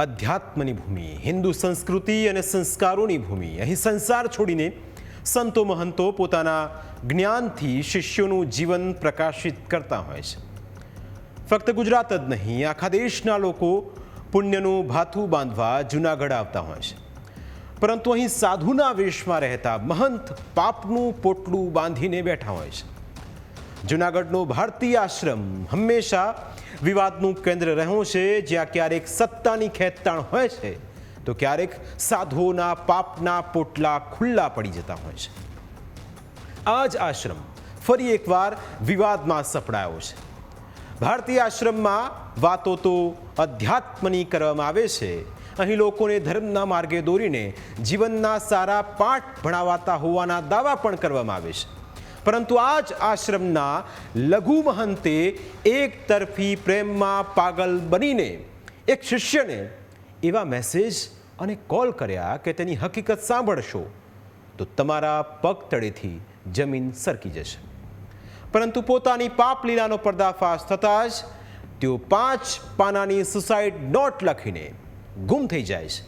અધ્યાત્મની ભૂમિ, હિન્દુ સંસ્કૃતિ અને સંસ્કારોની ભૂમિ. અહીં સંસાર છોડીને સંતો મહંતો પોતાના જ્ઞાનથી શિષ્યોનું જીવન પ્રકાશિત કરતા હોય છે. ફક્ત ગુજરાત જ નહીં, આખા દેશના લોકો પુણ્યનું ભાથું બાંધવા જૂનાગઢ આવતા હોય છે. પરંતુ અહીં સાધુના વેશમાં રહેતા મહંત પાપનું પોટલું બાંધીને બેઠા હોય છે. જુનાગઢનો ભારતીય આશ્રમ હંમેશા વિવાદનું કેન્દ્ર રહ્યો છે. જ્યાં ક્યારેક સત્તાની ખેંચતાણ હોય છે, તો ક્યારેક સાધુઓના પાપના પોટલા ખુલ્લા પડી જતા હોય છે. આ જ આશ્રમ ફરી એકવાર વિવાદમાં સપડાયો છે. ભારતીય આશ્રમમાં વાતો તો અધ્યાત્મની કરવામાં આવે છે. અહીં લોકોને ધર્મના માર્ગે દોરીને જીવનના સારા પાઠ ભણાવાતા હોવાના દાવા પણ કરવામાં આવે છે. પરંતુ આ જ આશ્રમના લઘુ મહંતે એક તરફી પ્રેમમાં પાગલ બનીને એક શિષ્યને એવા મેસેજ અને કોલ કર્યા કે તેની હકીકત સાંભળશો, તો તમારા પગ તળેથી જમીન સરકી જશે. પરંતુ પોતાની પાપ લીલાનો પર્દાફાશ થતાં જ તેઓ પાંચ પાનાની સુસાઇડ નોટ લખીને ગુમ થઈ જાય છે.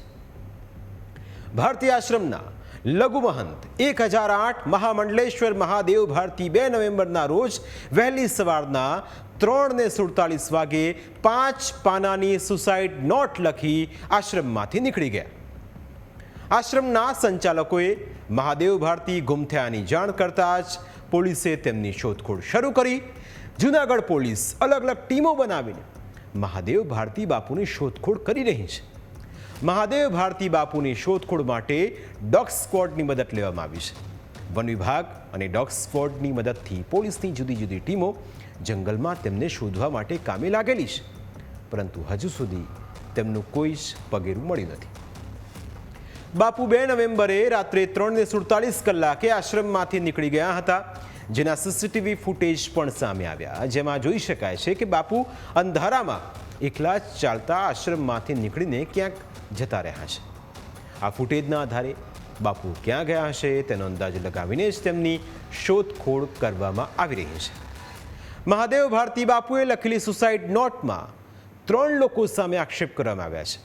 ભારતીય આશ્રમના લઘુ મહંત. એક હજાર આઠ મહામંડલેશ્વર મહાદેવ ભારતી બે નવેમ્બરના રોજ વહેલી સવારના ત્રણ ને સુડતાલીસ વાગે પાંચ પાનાની સુસાઇડ નોટ લખી આશ્રમમાંથી નીકળી ગયા. આશ્રમના સંચાલકોએ મહાદેવ ભારતી ગુમ થયાની જાણ કરતા જ પોલીસે તેમની શોધખોળ શરૂ કરી. જુનાગઢ પોલીસ અલગ અલગ ટીમો બનાવીને મહાદેવ ભારતી બાપુની શોધખોળ કરી રહી છે. મહાદેવ ભારતી બાપુની શોધખોળ માટે ડોગ સ્ક્વોડની મદદ લેવામાં આવી છે. વન વિભાગ અને ડોગ સ્ક્વોડની મદદથી પોલીસની જુદી જુદી ટીમો જંગલમાં તેમને શોધવા માટે કામે લાગેલી છે. પરંતુ હજુ સુધી તેમનું કોઈ જ પગેરું મળ્યું નથી. બાપુ બે નવેમ્બરે રાત્રે ત્રણને સુડતાલીસ કલાકે આશ્રમમાંથી નીકળી ગયા હતા, જેના સીસીટીવી ફૂટેજ પણ સામે આવ્યા. જેમાં જોઈ શકાય છે કે બાપુ અંધારામાં એકલા જ ચાલતા આશ્રમમાંથી નીકળીને ક્યાંક જતા રહ્યા છે. આ ફૂટેજના આધારે બાપુ ક્યાં ગયા હશે તેનો અંદાજ લગાવીને જ તેમની શોધખોળ કરવામાં આવી રહી છે. મહાદેવ ભારતી બાપુએ લખેલી સુસાઇડ નોટમાં ત્રણ લોકો સામે આક્ષેપ કરવામાં આવ્યા છે.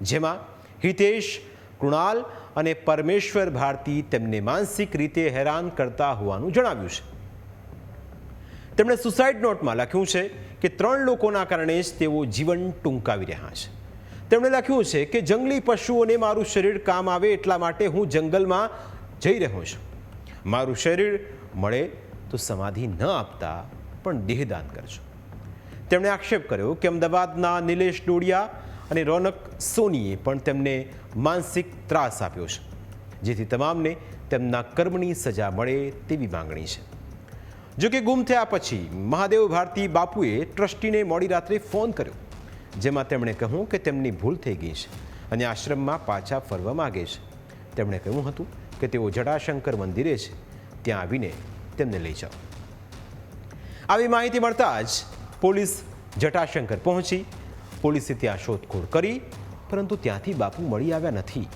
જેમાં હિતેશ, કૃણાલ અને પરમેશ્વર ભારતી તેમને માનસિક રીતે હેરાન કરતા હોવાનું જણાવ્યું છે. તેમણે સુસાઇડ નોટમાં લખ્યું છે કે ત્રણ લોકોના કારણે જ તેઓ જીવન ટૂંકાવી રહ્યા છે. તેમણે લખ્યું છે કે જંગલી પશુઓને મારું શરીર કામ આવે એટલા માટે હું જંગલમાં જઈ રહ્યો છું. મારું શરીર મળે તો સમાધિ ન આપતા પણ દેહદાન કરજો. તેમણે આક્ષેપ કર્યો કે અમદાવાદના નિલેશ ડોડિયા અને રોનક સોનીએ પણ તેમને માનસિક ત્રાસ આપ્યો છે, જેથી તમામને તેમના કર્મની સજા મળે તેવી માંગણી છે. જો કે ગુમ થયા પછી મહાદેવ ભારતી બાપુએ ટ્રસ્ટીને મોડી રાત્રે ફોન કર્યો. જેમાં તેમણે કહ્યું કે તેમની ભૂલ થઈ ગઈ છે અને આશ્રમમાં પાછા ફરવા માગે છે. તેમણે કહ્યું હતું કે તેઓ જટાશંકર મંદિરે છે. ત્યાં આવીને તેમને લઈ જાઓ. આવી માહિતી મળતા જ પોલીસ જટાશંકર પહોંચી. પોલીસે ત્યાં શોધખોળ કરી, પરંતુ ત્યાંથી બાપુ મળી આવ્યા નથી.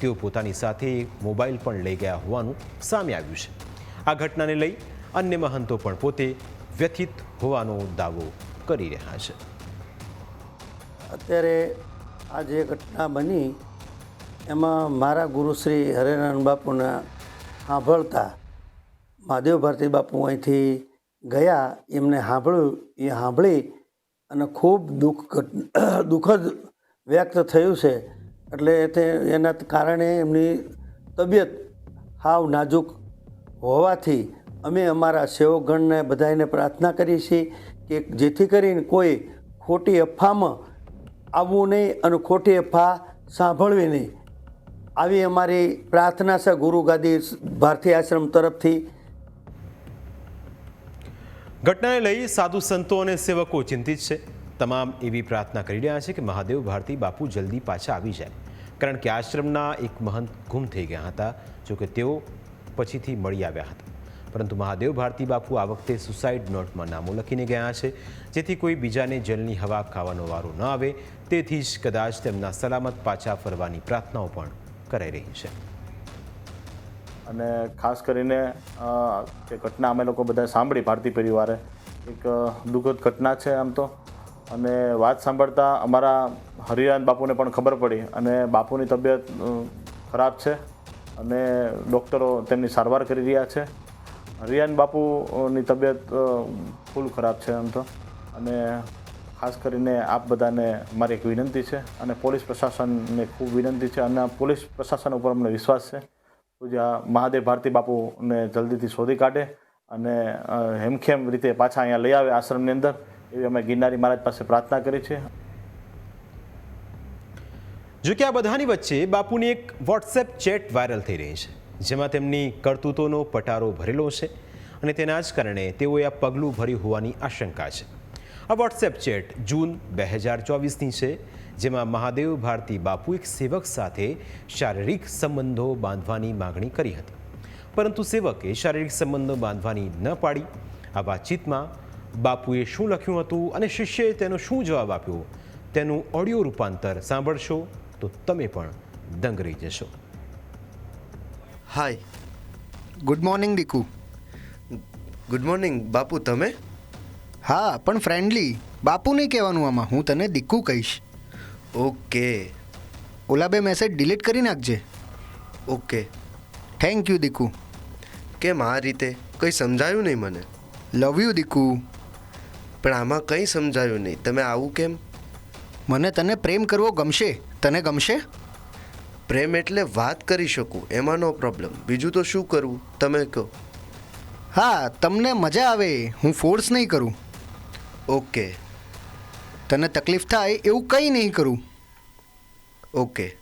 તેઓ પોતાની સાથે મોબાઈલ પણ લઈ ગયા હોવાનું સામે આવ્યું છે. આ ઘટનાને લઈ અન્ય મહંતો પણ પોતે વ્યથિત હોવાનો દાવો કરી રહ્યા છે. અત્યારે આ જે ઘટના બની, એમાં મારા ગુરુ શ્રી હરેનારાયણ બાપુના સાંભળતા મહાદેવ ભારતી બાપુ અહીંથી ગયા, એમને સાંભળ્યું, એ સાંભળી અને ખૂબ દુઃખ દુઃખદ વ્યક્ત થયું છે. એટલે તે, એના કારણે એમની તબિયત હાવ નાજુક હોવાથી અમે અમારા સેવકગણને બધાને પ્રાર્થના કરી છીએ કે જેથી કરીને કોઈ ખોટી અફવામાં આવવું નહીં અને ખોટી અફવા સાંભળવી નહીં. આવી અમારી પ્રાર્થના છે ગુરુ ગાદી ભારતીય આશ્રમ તરફથી. ઘટનાને લઈ સાધુ સંતો અને સેવકો ચિંતિત છે. તમામ એવી પ્રાર્થના કરી રહ્યા છે કે મહાદેવ ભારતી બાપુ જલ્દી પાછા આવી જાય. કારણ કે આશ્રમના એક મહંત ગુમ થઈ ગયા હતા, જોકે તેઓ પછીથી મળી આવ્યા હતા. પરંતુ મહાદેવ ભારતી બાપુ આ વખતે સુસાઇડ નોટમાં નામો લખીને ગયા છે. જેથી કોઈ બીજાને જેલની હવા ખાવાનો વારો ન આવે, તેથી જ કદાચ તેમના સલામત પાછા ફરવાની પ્રાર્થનાઓ પણ કરાઈ રહી છે. અને ખાસ કરીને જે ઘટના અમે લોકો બધા સાંભળી ભારતી પરિવારે, એક દુઃખદ ઘટના છે આમ તો. અને વાત સાંભળતા અમારા હરિરાન બાપુને પણ ખબર પડી અને બાપુની તબિયત ખરાબ છે અને ડૉક્ટરો તેમની સારવાર કરી રહ્યા છે. હરિયાન બાપુની તબિયત ફૂલ ખરાબ છે એમ તો. અને ખાસ કરીને આપ બધાને મારી એક વિનંતી છે અને પોલીસ પ્રશાસનને ખૂબ વિનંતી છે અને પોલીસ પ્રશાસન ઉપર અમને વિશ્વાસ છે. પૂજા મહાદેવ ભારતી બાપુને જલ્દીથી શોધી કાઢે અને હેમખેમ રીતે પાછા અહીંયા લઈ આવે આશ્રમની અંદર. એવી અમે ગિરનારી મહારાજ પાસે પ્રાર્થના કરી છે. જો કે આ બધાની વચ્ચે બાપુની એક વોટ્સએપ ચેટ વાયરલ થઈ રહી છે. જેમાં તેમની કરતૂતોનો પટારો ભરેલો છે અને તેના જ કારણે તેઓએ આ પગલું ભર્યું હોવાની આશંકા છે. આ વોટ્સએપ ચેટ જૂન બે હજાર ચોવીસની છે, જેમાં મહાદેવ ભારતી બાપુ એક સેવક સાથે શારીરિક સંબંધો બાંધવાની માગણી કરી હતી. પરંતુ સેવકે શારીરિક સંબંધો બાંધવાની ન પાડી. આ વાતચીતમાં બાપુએ શું લખ્યું હતું અને શિષ્યએ તેનો શું જવાબ આપ્યો? તેનું ઓડિયો રૂપાંતર સાંભળશો તો તમે પણ દંગ રહી જશો. હાય ગુડ મોર્નિંગ દીકુ ગુડ મોર્નિંગ બાપુ તમે? હા પણ ફ્રેન્ડલી બાપુ નહીં કહેવાનું આમાં. હું તને દીકુ કહીશ. ઓકે ઓલા બે મેસેજ ડિલીટ કરી નાખજે. ઓકે થેન્ક યુ દીકુ કેમ આ રીતે? કંઈ સમજાયું નહીં મને. લવ યુ દીકુ પણ આમાં કંઈ સમજાયું નહીં. તમે આવું કેમ? મને તને પ્રેમ કરવો ગમશે. તને ગમશે? પ્રેમ એટલે વાત કરી શકું એમાં નો પ્રોબ્લેમ બીજું તો શું કરવું તમે કહો. હા તમને મજા આવે હું ફોર્સ નહીં કરું. ઓકે તને તકલીફ થાય એવું કંઈ નહીં કરું. ઓકે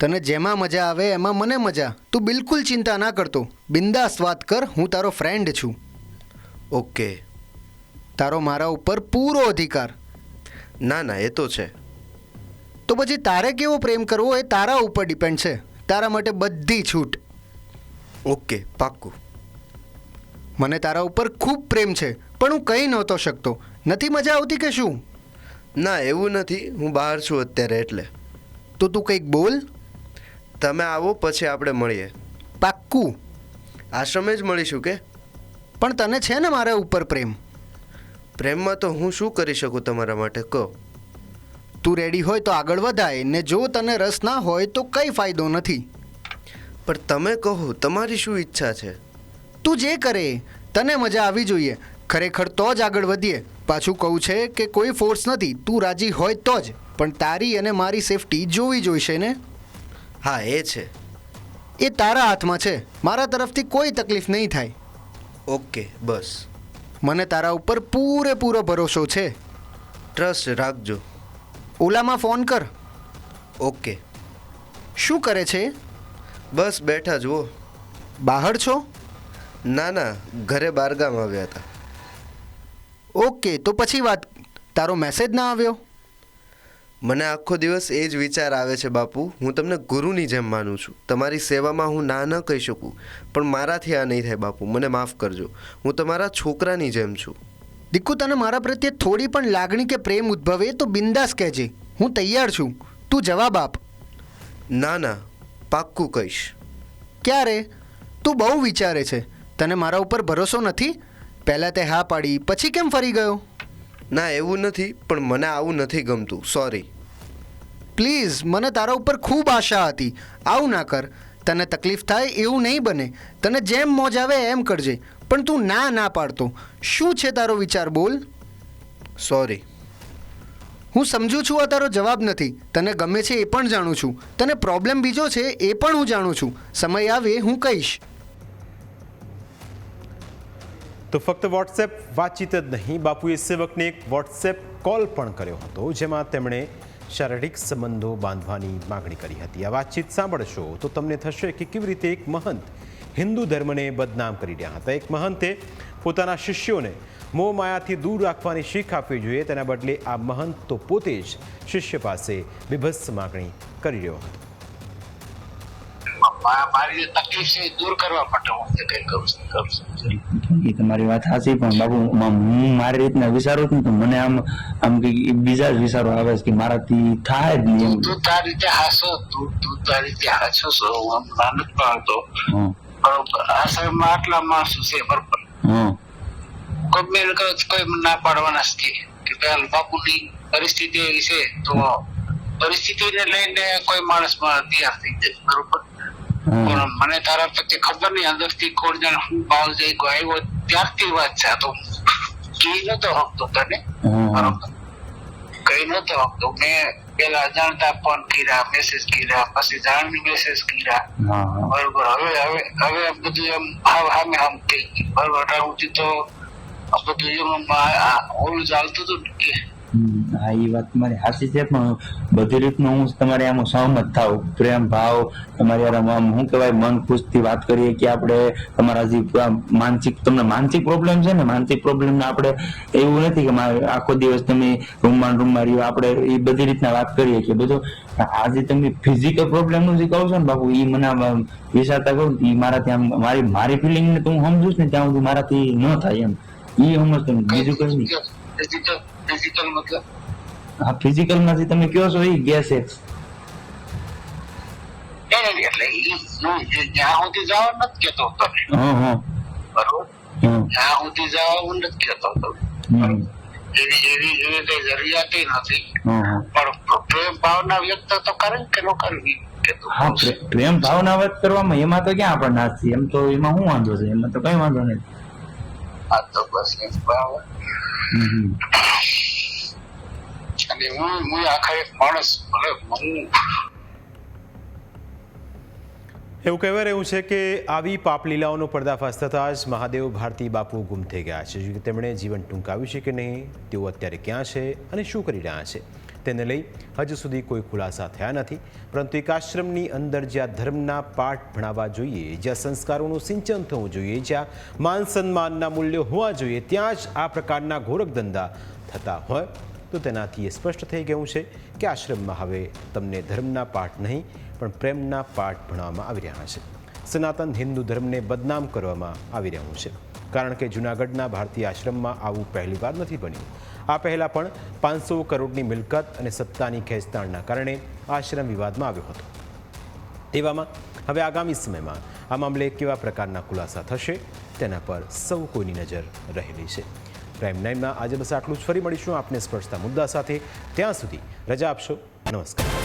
તને જેમાં મજા આવે એમાં મને મજા. તું બિલકુલ ચિંતા ના કરતો. બિંદાસ વાત કર હું તારો ફ્રેન્ડ છું. ઓકે તારો મારા ઉપર પૂરો અધિકાર. ના ના એ તો છે. તો પછી તારે કેવો પ્રેમ કરવો એ તારા ઉપર ડિપેન્ડ છે. તારા માટે બધી છૂટ. ઓકે પાક્કું. મને તારા ઉપર ખૂબ પ્રેમ છે પણ હું કંઈ નહોતો શકતો. નથી મજા આવતી કે શું? ના એવું નથી. હું બહાર છું અત્યારે એટલે. તો તું કંઈક બોલ. તમે આવો પછી આપણે મળીએ. પાક્કું. આશ્રમે જ મળીશું કે? પણ તને છે ને મારા ઉપર પ્રેમ? પ્રેમમાં તો હું શું કરી શકું તમારા માટે? કહો. તું રેડી હોય તો આગળ વધાય ને જો તને રસ ના હોય તો કંઈ ફાયદો નથી. પણ તમે કહો તમારી શું ઈચ્છા છે? તું જે કરે તને મજા આવી જોઈએ. ખરેખર તો જ આગળ વધીએ. પાછું કહું છે કે કોઈ ફોર્સ નથી તું રાજી હોય તો જ. પણ તારી અને મારી સેફટી જોવી જોઈશે ને? હા એ છે. એ તારા હાથમાં છે. મારા તરફથી કોઈ તકલીફ નહીં થાય. ઓકે બસ. મને તારા ઉપર પૂરેપૂરો ભરોસો છે. ટ્રસ્ટ રાખજો. ઓલામાં ફોન કર. ઓકે. શું કરે છે? બસ બેઠા જુઓ. બહાર છો? ના ના ઘરે બારગામ આવ્યા હતા. ઓકે તો પછી વાત તારો મેસેજ ના આવ્યો? મને આખો દિવસ એ જ વિચાર આવે છે બાપુ. હું તમને ગુરુની જેમ માનું છું. તમારી સેવામાં હું ના ન કહી શકું. પણ મારાથી આ નહીં થાય બાપુ. મને માફ કરજો. હું તમારા છોકરાની જેમ છું. દીકુ તને મારા પ્રત્યે થોડી પણ લાગણી કે પ્રેમ ઉદ્ભવે તો બિંદાસ કહેજે. હું તૈયાર છું. તું જવાબ આપ. ના ના. પાક્કું કહીશ. ક્યારે? તું બહુ વિચારે છે. તને મારા ઉપર ભરોસો નથી? પહેલાં તે હા પાડી. પછી કેમ ફરી ગયો? ના એવું નથી પણ મને આવું નથી ગમતું. સોરી પ્લીઝ મને તારા ઉપર ખૂબ આશા હતી. આવું ના કર. તને તકલીફ થાય એવું નહીં બને. તને જેમ મોજ આવે એમ કરજે. પણ તું ના ના પાડતો. શું છે તારો વિચાર બોલ? સોરી હું સમજુ છું આ તારો જવાબ નથી. તને ગમે છે એ પણ જાણું છું. તને પ્રોબ્લેમ બીજો છે એ પણ હું જાણું છું. સમય આવે, હું કહીશ. તો ફક્ત વોટ્સએપ વાતચીત જ નહીં. બાપુએ સેવકને એક વોટ્સએપ કોલ પણ કર્યો હતો, જેમાં તેમણે શારીરિક સંબંધો બાંધવાની માગણી કરી હતી. આ વાતચીત સાંભળશો તો તમને થશે કે કેવી રીતે એક મહંત હિન્દુ ધર્મને બદનામ કરી રહ્યા હતા. એક મહંતે પોતાના શિષ્યોને મોહ માયાથી દૂર રાખવાની શીખ આપવી જોઈએ. તેના બદલે આ મહંત તો પોતે જ શિષ્ય પાસે બીભત્સ માગણી કરી રહ્યો હતો. મારી તકલીફ છે એ દૂર કરવા માટે હું કંઈ કરું છું એ તમારી વાત સાચી પણ બાબુ હું મારી રીતના વિચારું છું તો મને આમ આમ કે બીજા જ વિચારો આવે છે કે મારાથી થાય જ નહીં તું તારી રીતે હાસો તું તું તારી રીતે હાસો છો હું આમ ના નથી પાડતો હં, બરોબર. આ શહેરમાં આટલા માણસો છે બરોબર. ગમે કોઈ ના પાડવાના કે બાપુની પરિસ્થિતિ એવી છે તો પરિસ્થિતિને લઈને કોઈ માણસમાં તૈયાર થઈ જાય બરોબર. પણ મને તારા પ્રત્યે ખબર નહીં અંદરથી કોણ જાણે હું ભાવ જઈ ગયો આવ્યો ત્યારથી વાત છે તો કી નતો હકતો તને. બરોબર. કઈ નતો હકતો. મેં પેલા અજાણતા ફોન કર્યા મેસેજ કર્યા પછી જાણની મેસેજ કર્યા. બરોબર હવે હવે હવે બધું એમ હાવ હામે હામ થઈ ગયું બરોબર સુધી તો બધું એમ ઓલું ચાલતું હતું કે હા એ વાત તમારી સાચી છે, પણ બધી રીતનું હું તમારે આમાં સહમત થાવ પ્રેમ, ભાવ, તમારી આમ શું કહેવાય, મન ખુશથી વાત કરીએ કે આપણે તમારા જે માનસિક, તમને માનસિક પ્રોબ્લેમ છે ને, માનસિક પ્રોબ્લેમ ને આપણે એવું નથી કે મારે આખો દિવસ તમે રૂમમાં રૂમમાં રહ્યો, આપણે એ બધી રીતના વાત કરીએ કે બધું આજે તમે ફિઝિકલ પ્રોબ્લેમનું જે કહો છો ને બાપુ એ મને વિચારતા કહું એ મારાથી આમ, મારી મારી ફિલિંગને તો હું સમજુ છું ને, ત્યાં સુધી મારાથી ન થાય એમ. એ સમજતો બીજું કઈ નહીં. ડિજિટલ મતલબ? હા ફિઝિકલમાંથી તમે કયો છો એ ગેસ એક્સ એટલે એ જ્યાં સુધી જાઓ નથી કેતો તમે હા હા. બરોબર? જ્યાં સુધી જાઓ હું નથી કેતો તમે એવી એવી એવી કઈ જરૂરિયાત નથી. પણ પ્રેમ ભાવના વ્યક્ત તો કરે કે ન કરવી પ્રેમ ભાવના વ્યક્ત કરવામાં એમાં તો ક્યાં આપણે નાસ્તી એમ તો એમાં શું વાંધો છે? એમાં તો કઈ વાંધો નથી. આ the હમ, હમ. અને હું હું આખા એક માણસ ભલે એવું કહેવાય રહ્યું છે કે આવી પાપલીલાઓનો પર્દાફાશ થતાં જ મહાદેવ ભારતી બાપુ ગુમ થઈ ગયા છે કે તેમણે જીવન ટૂંકાવ્યું છે કે નહીં તેઓ અત્યારે ક્યાં છે અને શું કરી રહ્યા છે તેને લઈ હજુ સુધી કોઈ ખુલાસા થયા નથી. પરંતુ એક આશ્રમની અંદર જ્યાં ધર્મના પાઠ ભણાવવા જોઈએ, જ્યાં સંસ્કારોનું સિંચન થવું જોઈએ, જ્યાં માન સન્માનના મૂલ્યો હોવા જોઈએ, ત્યાં જ આ પ્રકારના ગોરખ ધંધા થતા હોય, તો તેનાથી એ સ્પષ્ટ થઈ ગયું છે કે આશ્રમમાં હવે તમને ધર્મના પાઠ નહીં, પણ પ્રેમના પાઠ ભણવામાં આવી રહ્યા છે. સનાતન હિન્દુ ધર્મને બદનામ કરવામાં આવી રહ્યું છે. કારણ કે જૂનાગઢના ભારતીય આશ્રમમાં આવું પહેલીવાર નથી બન્યું. આ પહેલાં પણ પાંચસો કરોડની મિલકત અને સત્તાની ખેંચતાણના કારણે આશ્રમ વિવાદમાં આવ્યો હતો. તેવામાં હવે આગામી સમયમાં આ મામલે કેવા પ્રકારના ખુલાસા થશે તેના પર સૌ કોઈની નજર રહેલી છે. પ્રાઇમ નાઇનમાં આજે બસ આટલું જ. ફરી મળીશું આપને સ્પર્શતા મુદ્દા સાથે. ત્યાં સુધી રજા આપશો. નમસ્કાર.